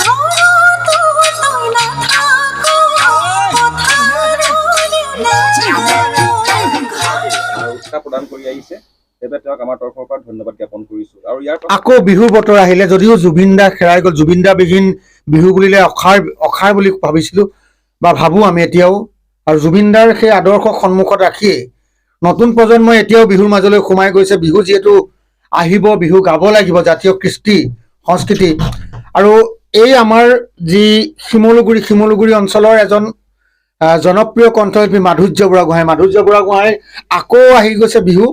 ঘৰতো তই নাথাকো, পথাৰলৈ উৎসাহ প্ৰদান কৰি আহিছে। সেইবাবে তেওঁক আমাৰ তৰফৰ পৰা ধন্যবাদ জ্ঞাপন কৰিছোঁ। আৰু ইয়াৰ আকৌ বিহুৰ বতৰ আহিলে, যদিও জুবিন দা হেৰাই গ'ল, জুবিন দা বিহীন বিহু বুলিলে অসাৰ অসাৰ বুলি ভাবিছিলো, বা ভাবোঁ আমি এতিয়াও। আৰু জুবিন দাৰ সেই আদৰ্শক সন্মুখত ৰাখিয়েই নতুন প্ৰজন্মই এতিয়াও বিহুৰ মাজলৈ সোমাই গৈছে। বিহু যিহেতু আহিব, বিহু গাব লাগিব, জাতীয় কৃষ্টি, সংস্কৃতি। আৰু এই আমাৰ যি শিমলুগুৰি শিমলুগুৰি অঞ্চলৰ এজন জনপ্ৰিয় কণ্ঠশিল্পী মাধুৰ্য বুঢ়াগোহাঁই মাধুৰ্য বুঢ়াগোহাঁই আকৌ আহি গৈছে বিহু।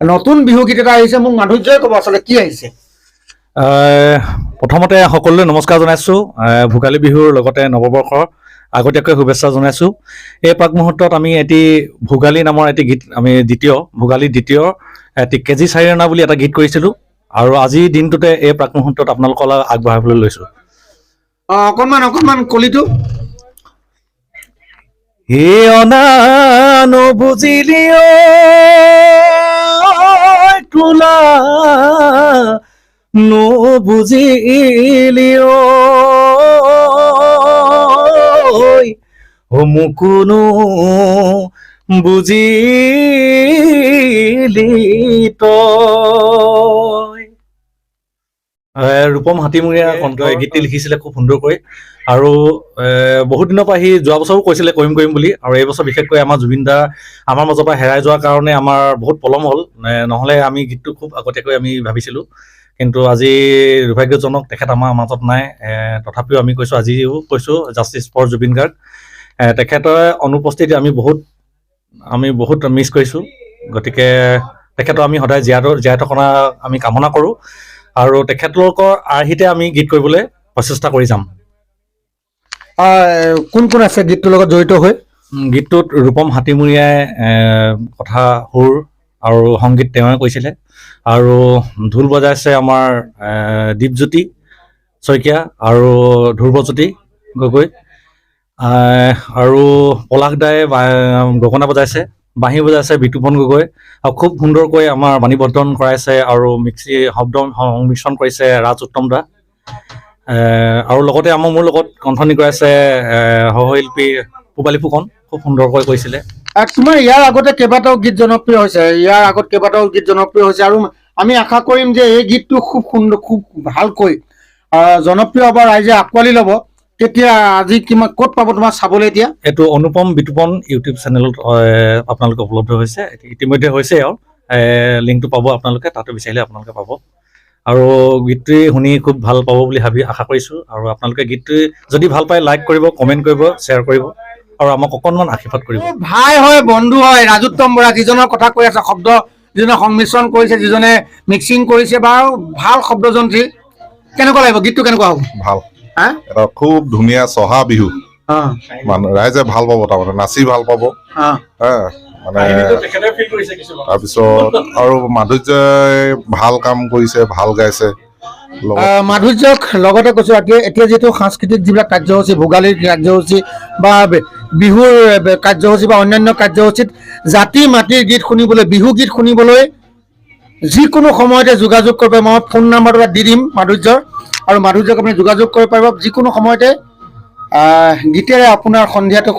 নতুন বিহু গীত এটা আহিছে মোক মাধুৰ্যই ক'ব আচলতে কি আহিছে। প্ৰথমতে সকলোলৈ নমস্কাৰ জনাইছোঁ। ভোগালী বিহুৰ লগতে নৱবৰ্ষৰ আগতীয়াকৈ শুভেচ্ছা জনাইছোঁ। এই প্ৰাক মুহূৰ্তত আমি এটি ভোগালী নামৰ এটি গীত আমি দ্বিতীয় ভোগালী দ্বিতীয় এটি কেজি চাৰি অনা বুলি এটা গীত কৰিছিলোঁ। আৰু আজিৰ দিনটোতে এই প্ৰাক মুহূৰ্তত আপোনালোকলৈ আগবঢ়াবলৈ লৈছোঁ। অকণমান অকণমান কলিটো। হে অনা নবুজিলি তোলা নবুজিলি হমুকুনো বুজিলি তই আহ, ৰূপম হাতীমূৰীয়া কণ্ঠই গীতটি লিখিছিলে খুব সুন্দৰকৈ আৰু বহুত দিনৰ পৰা সি যোৱা বছৰো কৈছিলে কৰিম কৰিম বুলি। আৰু এই বছৰ বিশেষকৈ আমাৰ জুবিন দা আমাৰ মাজৰ পৰা হেৰাই যোৱাৰ কাৰণে আমাৰ বহুত পলম হ'ল। নহ'লে আমি গীতটো খুব আগতীয়াকৈ আমি ভাবিছিলোঁ। কিন্তু আজি দুৰ্ভাগ্যজনক তেখেত আমাৰ মাজত নাই। তথাপিও আমি কৈছোঁ আজিও কৈছোঁ জাষ্টিছ ফৰ জুবিন গাৰ্গ। তেখেতৰ অনুপস্থিতি আমি বহুত আমি বহুত মিছ কৰিছোঁ। গতিকে তেখেতক আমি সদায় জীয়াই জীয়াই থকা আমি কামনা কৰোঁ। আৰু তেখেতলোকৰ আৰ্হিতে আমি গীত কৰিবলৈ প্ৰচেষ্টা কৰি যাম। কোন কোন আছে গীতটোৰ লগত জড়িত হৈ? গীতটোত ৰূপম হাতীমূৰীয়াই কথা সুৰ আৰু সংগীত তেওঁৱে কৈছিলে। আৰু ঢোল বজাইছে আমাৰ দীপজ্যোতি শইকীয়া আৰু ধ্ৰুৱজ্যোতি গগৈ। আৰু পলাশ দাই গগনা বজাইছে। বাঁহী বজাইছে বিতুপন গগৈ। আৰু খুব সুন্দৰকৈ আমাৰ বাণীবদ্ধন কৰাইছে আৰু মিক্সি শব্দ সংমিশ্ৰণ কৰিছে ৰাজ উত্তম দা। আৰু লগতে আমাৰ মোৰ লগত কণ্ঠনি কৰাইছে সহশিল্পী পূবালী ফুকন খুব সুন্দৰকৈ কৈছিলে। তোমাৰ ইয়াৰ আগতে কেইবাটাও গীত জনপ্ৰিয় হৈছে। ইয়াৰ আগত কেইবাটাও গীত জনপ্ৰিয় হৈছে। আৰু আমি আশা কৰিম যে এই গীতটো খুব সুন্দৰ, খুব ভালকৈ জনপ্ৰিয় হ'ব ৰাইজে আঁকোৱালি ল'ব। তেতিয়া আজি কিমান ক'ত পাব তোমাক চাবলৈ এতিয়া? এইটো অনুপম বিতুপন ইউটিউব চেনেলত আপোনালোকে উপলব্ধ হৈছে। ইতিমধ্যে হৈছে আৰু। লিংকটো পাব আপোনালোকে তাতো বিচাৰিলে আপোনালোকে পাব। আৰু গীতটি শুনি খুব ভালো পাব বুলি ভাবি আশা কৰিছোঁ। আৰু আপোনালোকে গীতটি যদি ভালো পায় লাইক কৰিব কমেণ্ট কৰিব শ্বেয়াৰ কৰিব। আৰু আমাক অকণমান আশীৰ্বাদ কৰিব। ভাই হয় বন্ধু হয় ৰাজোত্তম বৰা যিজনৰ কথা কৈ আছে শব্দ যিজনে সংমিশ্ৰণ কৰিছে যিজনে মিক্সিং কৰিছে বাৰু ভালো শব্দযন্ত্ৰী কেনেকুৱা লাগিব? গীতটো কেনেকুৱা হ'ব? ভালো। এটা খুব ধুনীয়া চহা বিহু। মানে ৰাইজে ভালো পাব তাৰমানে নাচি ভালো পাব। অঁ হা মানে তাৰপিছত আৰু মাধুৰ্যই ভালো কাম কৰিছে ভালো গাইছে। মাধুৰ্যক লগতে কৈছোঁ এতিয়া এতিয়া যিহেতু সাংস্কৃতিক যিবিলাক কাৰ্যসূচী ভোগালীৰ কাৰ্যসূচী বা বে- বিহুৰ কাৰ্যসূচী বা অন্যান্য কাৰ্যসূচীত জাতি মাটিৰ গীত শুনিবলৈ বিহু গীত শুনিবলৈ যিকোনো সময়তে যোগাযোগ কৰিব মই ফোন নাম্বাৰটো তাত দি দিম মাধুৰ্যৰ। আৰু মাধুৰ্যক আপুনি যোগাযোগ কৰিব পাৰিব যিকোনো সময়তে। গীতেৰে আপোনাৰ সন্ধিয়াটো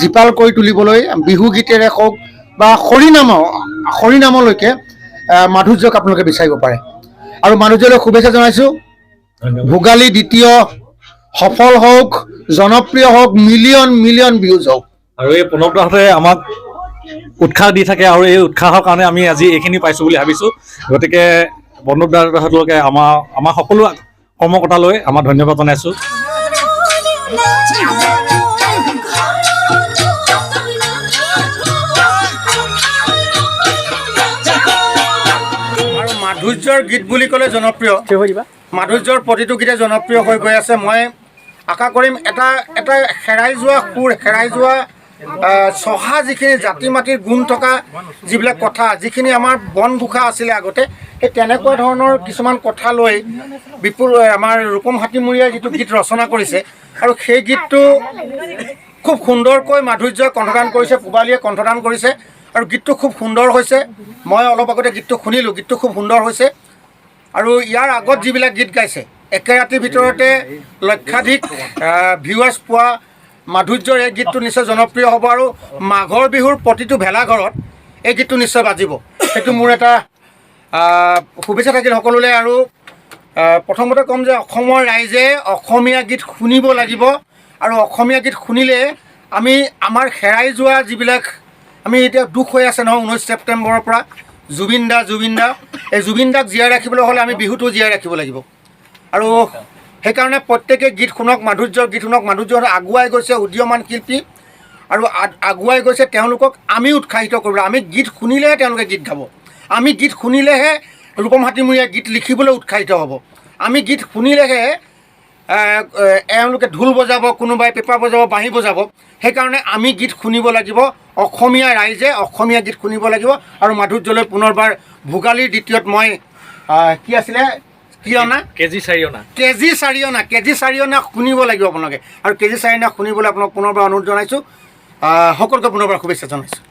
জীপাল কৰি তুলিবলৈ বিহু গীতেৰে হওক বা হৰিনামৰ হৰিনামলৈকে মাধুৰ্যক আপোনালোকে বিচাৰিব পাৰে। আৰু মাধুৰ্যলৈ শুভেচ্ছা জনাইছোঁ। ভোগালী দ্বিতীয় সফল হওক জনপ্ৰিয় হওক মিলিয়ন মিলিয়ন ভিউজ হওক। আৰু এই দাহঁতে আমাক উৎসাহ দি থাকে আৰু এই উৎসাহৰ কাৰণে আমি আজি এইখিনি পাইছোঁ বুলি ভাবিছোঁ। গতিকে বন্ধু দাহঁতলোকে আমাৰ আমাৰ সকলো কৰ্মকৰ্তালৈ আমাৰ ধন্যবাদ জনাইছোঁ। আৰু মাধুৰ্যৰ গীত বুলি ক'লে জনপ্ৰিয়। মাধুৰ্যৰ প্ৰতিটো গীতে জনপ্ৰিয় হৈ গৈ আছে। মই আশা কৰিম এটা এটা হেৰাই যোৱা সুৰ হেৰাই যোৱা চহা যিখিনি জাতি মাটিৰ গুণ থকা যিবিলাক কথা যিখিনি আমাৰ বনঘোষা আছিলে আগতে সেই তেনেকুৱা ধৰণৰ কিছুমান কথা লৈ বিপুল আমাৰ ৰূপম হাতীমূৰীয়াই যিটো গীত ৰচনা কৰিছে আৰু সেই গীতটো খুব সুন্দৰকৈ মাধুৰ্যই কণ্ঠদান কৰিছে পূবালীয়ে কণ্ঠদান কৰিছে আৰু গীতটো খুব সুন্দৰ হৈছে। মই অলপ আগতে গীতটো শুনিলোঁ গীতটো খুব সুন্দৰ হৈছে। আৰু ইয়াৰ আগত যিবিলাক গীত গাইছে একে ৰাতিৰ ভিতৰতে লক্ষাধিক ভিউৱাৰ্ছ পোৱা মাধুৰ্যৰ এই গীতটো নিশ্চয় জনপ্ৰিয় হ'ব আৰু মাঘৰ বিহুৰ প্ৰতিটো ভেলাঘৰত এই গীতটো নিশ্চয় বাজিব। সেইটো মোৰ এটা শুভেচ্ছা থাকিল সকলোলৈ আৰু প্ৰথমতে ক'ম যে অসমৰ ৰাইজে অসমীয়া গীত শুনিব লাগিব। আৰু অসমীয়া গীত শুনিলে আমি আমাৰ হেৰাই যোৱা যিবিলাক আমি এতিয়া দুখ হৈ আছে নহয় ঊনৈছ ছেপ্টেম্বৰৰ পৰা। জুবিন দা জুবিন দা এই জুবিন দাক জীয়াই ৰাখিবলৈ হ'লে আমি বিহুটো জীয়াই ৰাখিব লাগিব। আৰু সেইকাৰণে প্ৰত্যেকে গীত শুনক মাধুৰ্যৰ গীত শুনক মাধুৰ্য আগুৱাই গৈছে উদীয়মান শিল্পী। আৰু আগুৱাই গৈছে তেওঁলোকক আমি উৎসাহিত কৰিব আমি গীত শুনিলেহে তেওঁলোকে গীত গাব। আমি গীত শুনিলেহে ৰূপম হাতীমূৰীয়াই গীত লিখিবলৈ উৎসাহিত হ'ব। আমি গীত শুনিলেহে এওঁলোকে ঢোল বজাব কোনোবাই পেঁপা বজাব বাঁহী বজাব। সেইকাৰণে আমি গীত শুনিব লাগিব অসমীয়া ৰাইজে অসমীয়া গীত শুনিব লাগিব আৰু মাধুৰ্যলৈ পুনৰবাৰ ভোগালীৰ দ্বিতীয়ত মই কি আছিলে? কি অনা? কেজি চাৰি অনা। কেজি চাৰি অনা কেজি চাৰি অনা শুনিব লাগিব আপোনালোকে। আৰু কেজি চাৰি অনা শুনিবলৈ আপোনাক পুনৰবাৰ অনুৰোধ জনাইছোঁ। সকলোকে পুনৰবাৰ শুভেচ্ছা জনাইছোঁ।